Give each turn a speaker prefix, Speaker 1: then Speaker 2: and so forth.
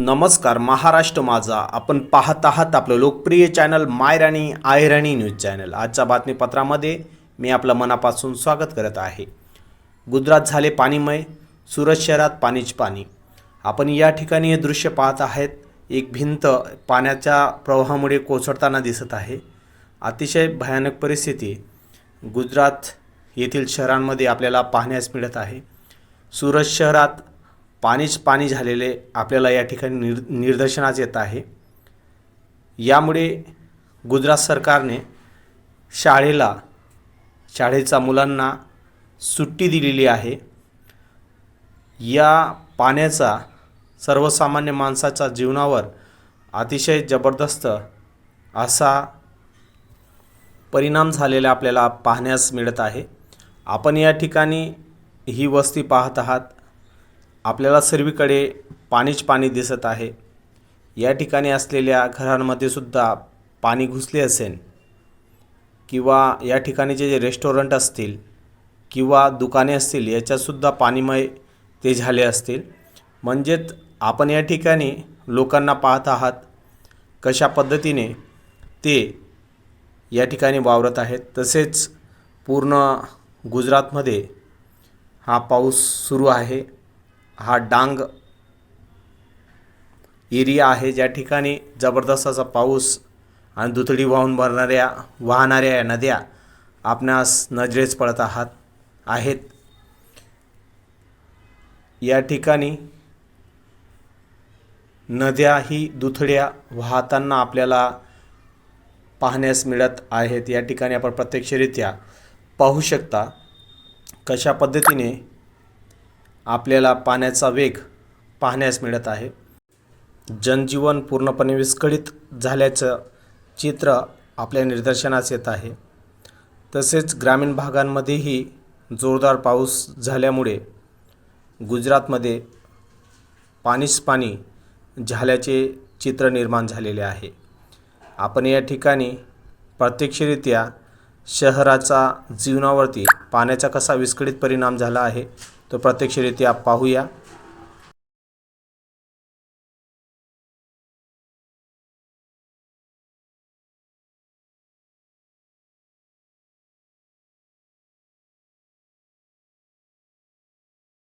Speaker 1: नमस्कार महाराष्ट्र माझा. आपण पाहत आहात आपलं लोकप्रिय channel Mayrani Ayrani news channel. आजच्या बातमीपत्रामध्ये मी आपलं मनापासून स्वागत करत आहे. गुजरात झाले पाणीमय सुरत शहरात पाणीच पाणी. आपण या ठिकाणी हे दृश्य पाहत आहेत. एक भिंत पाण्याच्या प्रवाहामुळे कोसळताना दिसत आहे. अतिशय भयानक परिस्थिती गुजरात येथील शहरांमध्ये आपल्याला पाहण्यास मिळत आहे. सुरत शहरात पाणीच पाणी झालेले आपल्याला या ठिकाणी निर निदर्शनास येत आहे. यामुळे गुजरात सरकारने शाळेला शाळेच्या मुलांना सुट्टी दिलेली आहे. या पाण्याचा सर्वसामान्य माणसाच्या जीवनावर अतिशय जबरदस्त असा परिणाम झालेला आपल्याला पाहण्यास मिळत आहे. आपण या ठिकाणी ही वस्ती पाहत आहात. आपल्याला सर्वीकडे पाणीच पाणी दिसत आहे. या ठिकाणी असलेल्या घरांमध्ये सुद्धा पाणी घुसले असेल किंवा या ठिकाणीचे जे रेस्टॉरंट असतील किंवा दुकाने असतील याच्यातसुद्धा पाणीमय ते झाले असतील. म्हणजेच आपण या ठिकाणी लोकांना पाहत आहात कशा पद्धतीने ते या ठिकाणी वावरत आहेत. तसेच पूर्ण गुजरातमध्ये हा पाऊस सुरू आहे. हा डांग एरिया आहे ज्या ठिकाणी जबरदस्त असा पाऊस आणि दुथडी वाहून भरणाऱ्या वाहणाऱ्या या नद्या आपणास नजरेस पडत आहात आहेत. या ठिकाणी नद्या ही दुथड्या वाहताना आपल्याला पाहण्यास मिळत आहेत. या ठिकाणी आपण प्रत्यक्षरित्या पाहू शकता कशा पद्धतीने आपल्याला पाण्याचा वेग पाहण्यास मिळत आहे. जनजीवन पूर्णपणे विस्कळीत झाल्याचं चित्र आपल्या निदर्शनास येत आहे. तसेच ग्रामीण भागांमध्येही जोरदार पाऊस झाल्यामुळे गुजरातमध्ये पाणीच पाणी झाल्याचे चित्र निर्माण झालेले आहे. आपण या ठिकाणी प्रत्यक्षरित्या शहराचा जीवनावरती पाण्याचा कसा विस्कळीत परिणाम झाला आहे तो प्रत्यक्षरित्या पाहूया.